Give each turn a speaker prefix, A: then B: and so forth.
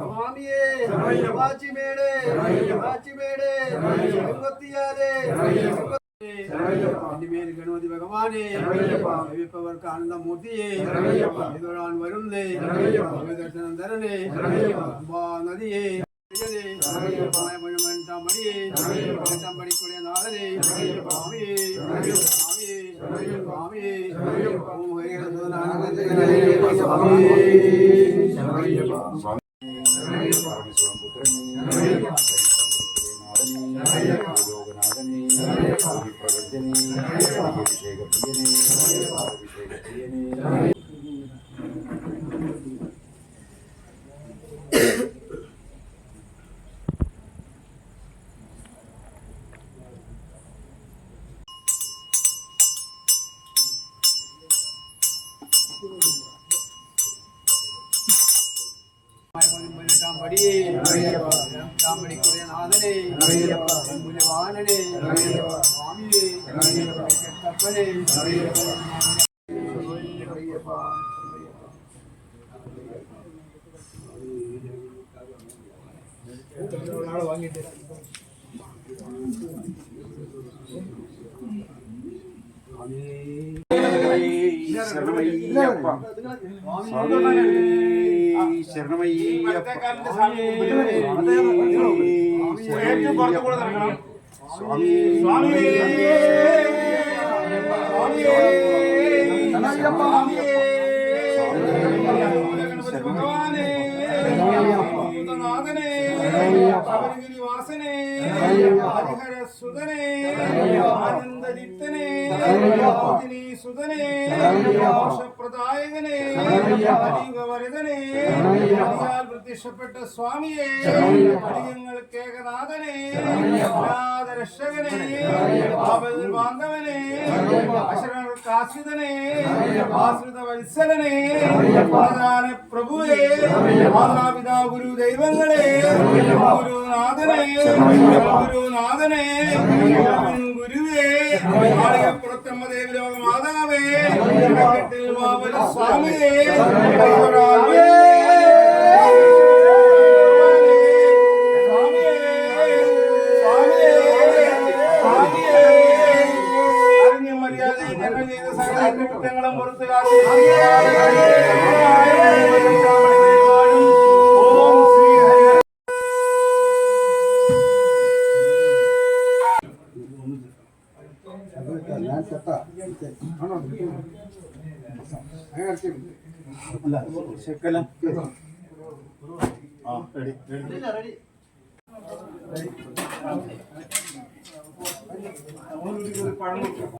A: சுவாமியே வாச்சிமேடு வாச்சிமேடு இருபத்தியாறு இனிமேல் கணபதி பகவானே விப்பவர்க்கு ஆனந்த மூர்த்தியே வருந்தே தரணே அம்பா நதியே தம்படி கூடிய நாதரே சுவாமியே சுவாமியே சுவாமியே ஓம் ஹரிஹர சுவாமியே அபிஷேக மடியே. தாமடிக்குரிய நாதனே. வானனே. சுவாமியே. கற்பனே. வாங்கிட்டு. சுவாமியே. శరణమయ్యప్ప. శరణమయ్యప్ప. స్వామి. స్వామి. കെട്ടപ്പനെ
B: ശരണമയ്യപ്പ ശരണമയ്യപ്പ സ്വാമി
C: സുതനെ ആനന്ദനിത്തനെ സുതനെ മോക്ഷപ്രദായകനെ അതീവവരതനെ അടിയാൽ പ്രത്യക്ഷപ്പെട്ട സ്വാമിയെ അടിയങ്ങൾക്ക് ഏകനാഥനെ രക്ഷകനെ പാപനിർവാന്തവനെ അശരണർക്ക് ആശ്രിതനെ ആശ്രിത വത്സലനെ. പ്രധാന പ്രഭുവേ. മാതാപിതാ ഗുരു ദൈവങ്ങളെ ഗുരുനാഥനെ. ഗുരുനാഥനെ. ഗുരുവേ ആളികപ്പുറത്തമ്മ ദേവലോക മാതാവേ. സ്വാമിയേ, ഞങ്ങൾ ചെയ്ത സകല കുറ്റങ്ങളും പുറത്തു
B: ശക്കലം ആ റെഡി റെഡി ഒരു പഴം